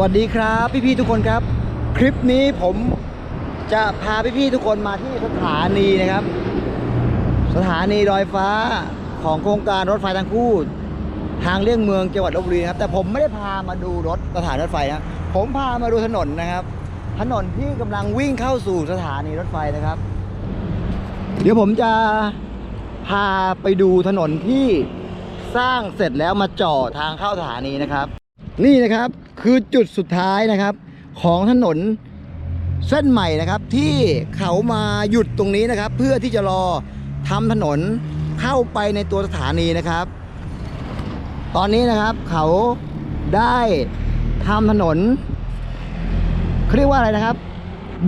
วัสดีครับพี่ๆทุกคนครับ คลิปนี้ผมจะพาพี่ๆทุกคนมาที่สถานีนะครับ สถานีลอยฟ้าของโครงการรถไฟทางคู่ ทางเลี่ยงเมืองจังหวัดลบบุรีครับแต่ผมไม่ได้พามาดูรถสถานรถไฟนะผมพามาดูถนนนะครับ ถนนที่กำลังวิ่งเข้าสู่สถานีรถไฟนะครับ เดี๋ยวผมจะพาไปดูถนนที่สร้างเสร็จแล้วมาจ่อทางเข้าสถานีนะครับ นี่นะครับ คือจุดสุดท้ายนะครับ ของถนนเส้นใหม่นะครับ ที่เขามาหยุดตรงนี้นะครับ เพื่อที่จะรอทำถนนเข้าไปในตัวสถานีนะครับ ตอนนี้นะครับเขาได้ทำถนนเขาเรียกว่าอะไรนะครับ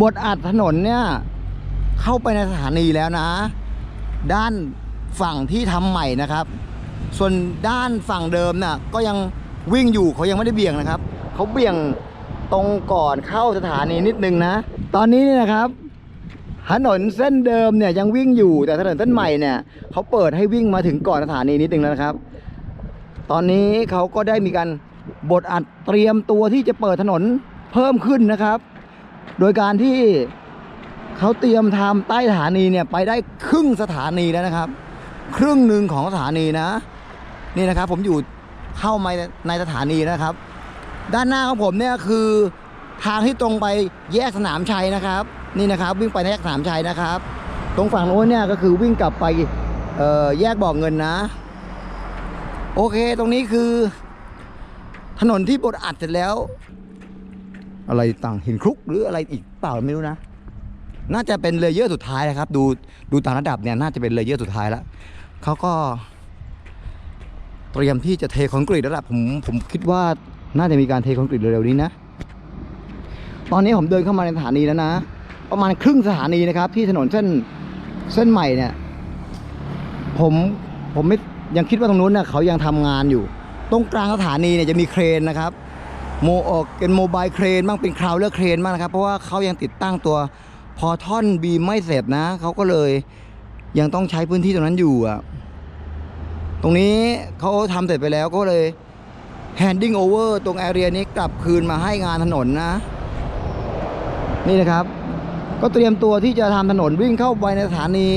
บทอัดถนนเนี่ยเข้าไปในสถานีแล้วนะ ด้านฝั่งที่ทำใหม่นะครับ ส่วนด้านฝั่งเดิมน่ะก็ยังวิ่งอยู่เขายังไม่ได้เบี่ยงนะครับ เขาเบี่ยงตรงก่อนเข้าสถานีนิดนึงนะ ตอนนี้เนี่ยนะครับ ถนนเส้นเดิมเนี่ยยังวิ่งอยู่แต่ถนนเส้นใหม่เนี่ยเขาเปิดให้วิ่งมาถึงก่อนสถานีนิดนึงแล้วนะครับ ตอนนี้เขาก็ได้มีการบทอัดเตรียมตัวที่จะเปิดถนนเพิ่มขึ้นนะครับ โดยการที่เขาเตรียมทำใต้สถานีเนี่ยไปได้ครึ่งสถานีแล้วนะครับ ครึ่งหนึ่งของสถานีนะ นี่นะครับผมอยู่เข้ามาในสถานีนะครับ ด้านหน้าของผมเนี่ยคือทางที่ตรงไปแยกสนามชัยนะครับ นี่นะครับ วิ่งไปแยกสนามชัยนะครับ ตรงฝั่งโน้นเนี่ยก็คือวิ่งกลับไปแยกบ่อเงินนะ โอเคตรงนี้คือ ถนนที่บดอัดเสร็จแล้ว อะไรต่างหินคลุกหรืออะไรอีกเปล่าไม่รู้นะ น่าจะเป็นเลเยอร์สุดท้ายนะครับ ดูดูต่างระดับเนี่ยน่าจะเป็นเลเยอร์สุดท้ายแล้วเขาก็ เตรียมที่จะเทคอนกรีตแล้วล่ะผมผมคิดว่า น่าจะมีการเทคอนกรีตเร็วๆนี้นะ ตอนนี้ผมเดินเข้ามาในสถานีแล้วนะ ประมาณครึ่งสถานีนะครับ ที่ถนนเส้นเส้นใหม่เนี่ย ผมผมไม่ยังคิดว่าตรงนู้นเน่ะเขายังทำงานอยู่ ตรงกลางสถานีเนี่ยจะมีเครนนะครับ โมออกเป็นโมบายเครนบ้างเป็นคราวเลอร์เครนบ้างนะครับ เพราะว่าเขายังติดตั้งตัวพอท่อนบีไม่เสร็จนะเขาก็เลยยังต้องใช้พื้นที่ตรงนั้นอยู่อะตรงนี้เขาทำเสร็จไปแล้วก็เลย handing over ตรงแอเรียนี้กลับคืนมาให้งานถนนนะ นี่นะครับ ก็เตรียมตัวที่จะทำถนนวิ่งเข้าไปในสถานี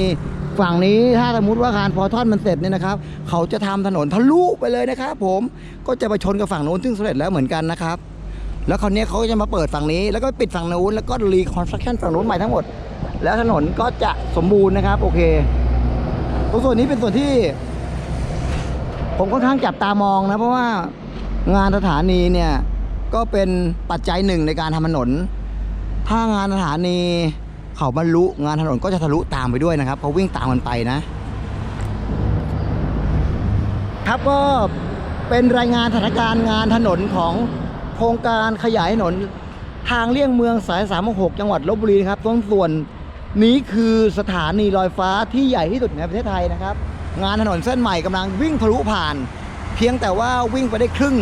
ฝั่งนี้ถ้าสมมติว่าคารพอทอนมันเสร็จเนี่ยนะครับ เขาจะทำถนนทะลุไปเลยนะครับ ผมก็จะไปชนกับฝั่งโน้นซึ่งสำเร็จแล้วเหมือนกันนะครับ แล้วคราวนี้เขาก็จะมาเปิดฝั่งนี้แล้วก็ปิดฝั่งโน้นแล้วก็รีคอนสตรักชั่นฝั่งโน้นใหม่ทั้งหมด แล้วถนนก็จะสมบูรณ์นะครับ โอเคตรงส่วนนี้เป็นส่วนที่ ผมค่อนข้างจับตามองนะเพราะว่า งานสถานีเนี่ยก็เป็นปัจจัยหนึ่งในการทำถนน ถ้างานสถานีเขาบรรลุงานถนนก็จะทะลุตามไปด้วยนะครับเขาวิ่งตามกันไปนะ ครับก็เป็นรายงานสถานการณ์งานถนนของโครงการขยายถนนทางเลี่ยงเมืองสาย366จังหวัดลบบุรีนะครับตรงส่วนนี้คือสถานีลอยฟ้าที่ใหญ่ที่สุดในประเทศไทยนะครับ งานถนนเส้นใหม่กำลังวิ่งทะลุผ่าน เพียงแต่ว่าวิ่งไปได้ครึ่ง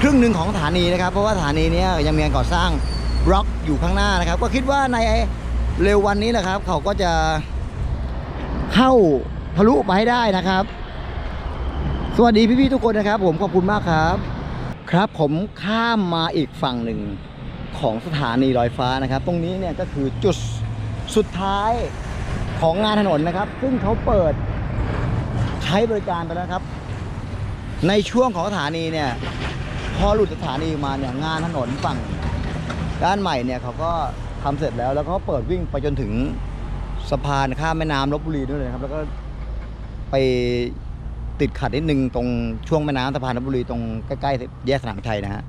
ครึ่งหนึ่งของสถานีนะครับ เพราะว่าสถานีนี้ยังมีการก่อสร้างบล็อกอยู่ข้างหน้านะครับ ก็คิดว่าในเร็ววันนี้นะครับ เขาก็จะเข้าทะลุไปให้ได้นะครับ สวัสดีพี่ๆทุกคนนะครับ ผมขอบคุณมากครับ ครับผมข้ามมาอีกฝั่งหนึ่งของสถานีลอยฟ้านะครับ ตรงนี้เนี่ยก็คือจุดสุดท้ายของงานถนนนะครับ ซึ่งเขาเปิดใช้บริการไปแล้วครับ ในช่วงของสถานีเนี่ยพอหลุดสถานีมาเนี่ยงานถนนฝั่งด้านใหม่เนี่ยเขาก็ทำเสร็จแล้วแล้วก็เปิดวิ่งไปจนถึงสะพานข้ามแม่น้ำลบบุรีด้วยเลยนะครับ แล้วก็ไปติดขัดนิดนึงตรงช่วงแม่น้ำสะพานลบบุรีตรงใกล้ๆแยกสนามชัยนะฮะ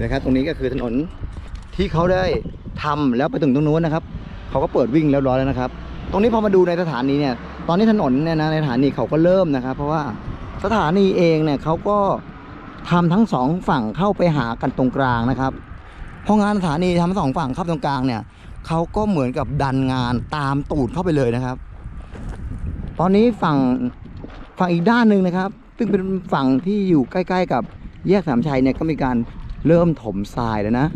นะครับตรงนี้ก็คือถนนที่เขาได้ทำแล้วไปถึงตรงนู้นนะครับเขาก็เปิดวิ่งแล้วร้อยแล้วนะครับ ตรงนี้พอมาดูในสถานีเนี่ยตอนนี้ถนนเนี่ยนะในสถานีเขาก็เริ่มนะครับ เพราะว่า สถานีเองเนี่ยเขาก็ทำทั้งสองฝั่งเข้าไปหากันตรงกลางนะครับพองานสถานีทำสองฝั่งเข้าตรงกลางเนี่ยเขาก็เหมือนกับดันงานตามตูดเข้าไปเลยนะครับ ตอนนี้ฝั่งฝั่งอีกด้านหนึ่งนะครับ ซึ่งเป็นฝั่งที่อยู่ใกล้ ๆ กับแยกสามชัยเนี่ยก็มีการเริ่มถมทรายแล้วนะ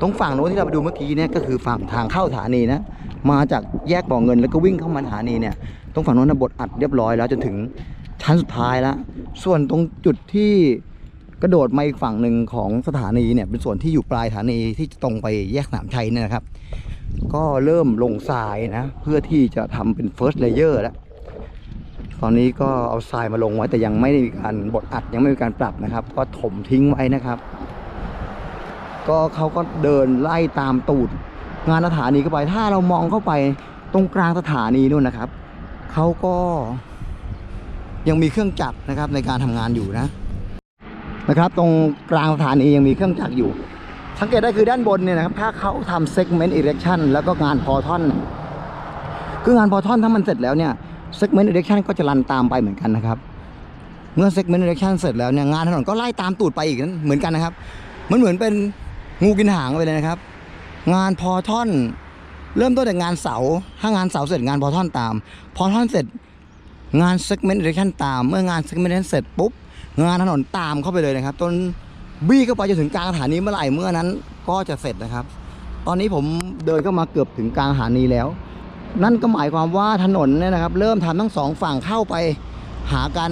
ตรงฝั่งโน้นที่เราไปดูเมื่อกี้เนี่ยก็คือฝั่งทางเข้าสถานีนะ มาจากแยกบ่อเงินแล้วก็วิ่งเข้ามาสถานีเนี่ย ตรงฝั่งโน้นนบดอัดเรียบร้อยแล้วจนถึง ชั้นสุดท้ายแล้ว ส่วนตรงจุดที่กระโดดมาอีกฝั่งหนึ่งของสถานีเนี่ยเป็นส่วนที่อยู่ปลายสถานีที่จะตรงไปแยกสนามชัยเนี่ยนะครับ ก็เริ่มลงทรายนะ เพื่อที่จะทำเป็น first layer แล้ว ตอนนี้ก็เอาทรายมาลงไว้แต่ยังไม่ได้มีการบดอัดยังไม่มีการปรับนะครับ ก็ถมทิ้งไว้นะครับ ก็เขาก็เดินไล่ตามตูด งานสถานีเข้าไป ถ้าเรามองเข้าไปตรงกลางสถานีนู่นนะครับเขาก็ ยังมีเครื่องจักรนะครับในการทำงานอยู่นะนะครับ ตรงกลางสถานียังมีเครื่องจักรอยู่ สังเกตได้คือด้านบนเนี่ยนะครับถ้าเขาทำ segment erection แล้วก็งานพอท่อนคืองานพอท่อนถ้ามันเสร็จแล้วเนี่ย segment erection ก็จะรันตามไปเหมือนกันนะครับ เมื่อ segment erection เสร็จแล้วเนี่ยงานถนนก็ไล่ตามตูดไปอีกนั้นเหมือนกันนะครับ มันเหมือนเป็นงูกินหางไปเลยนะครับ งานพอท่อน เริ่มต้นจากงานเสาถ้างานเสาเสร็จงานพอท่อนตาม พอท่อนเสร็จ งาน segment erection ตาม เมื่องาน segment erection เสร็จปุ๊บ งานถนนตามเข้าไปเลยนะครับจนบี้เข้าไปจนถึงกลางสถานีเมื่อไหร่เมื่อนั้นก็จะเสร็จนะครับ ตอนนี้ผมเดินเข้ามาเกือบถึงกลางสถานีแล้ว นั่นก็หมายความว่าถนนเนี่ยนะครับ เริ่มทำทั้งสองฝั่งเข้าไปหากัน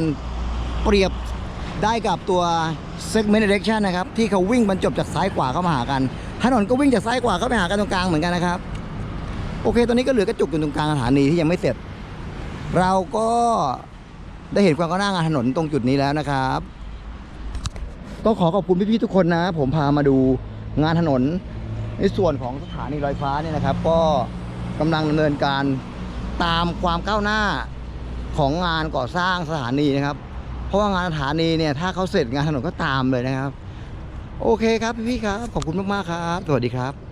เปรียบได้กับตัว segment direction นะครับ ที่เขาวิ่งบรรจบจากซ้ายขวาเข้ามาหากัน ถนนก็วิ่งจากซ้ายขวาเข้าไปหากันตรงกลางเหมือนกันนะครับ โอเค ตอนนี้ก็เหลือกระจุกอยู่ตรงกลางสถานีที่ยังไม่เสร็จ เราก็ได้เห็นความก้าวหน้างานถนนตรงจุดนี้แล้วนะครับก็ขอขอบคุณพี่ๆทุกคนนะ ผมพามาดูงานถนน ในส่วนของสถานีลอยฟ้าเนี่ยนะครับ ก็กำลังดำเนินการตามความก้าวหน้าของงานก่อสร้างสถานีนะครับ เพราะว่างานสถานีเนี่ยถ้าเขาเสร็จงานถนนก็ตามเลยนะครับ โอเคครับพี่ๆครับ ขอบคุณมากๆครับ สวัสดีครับ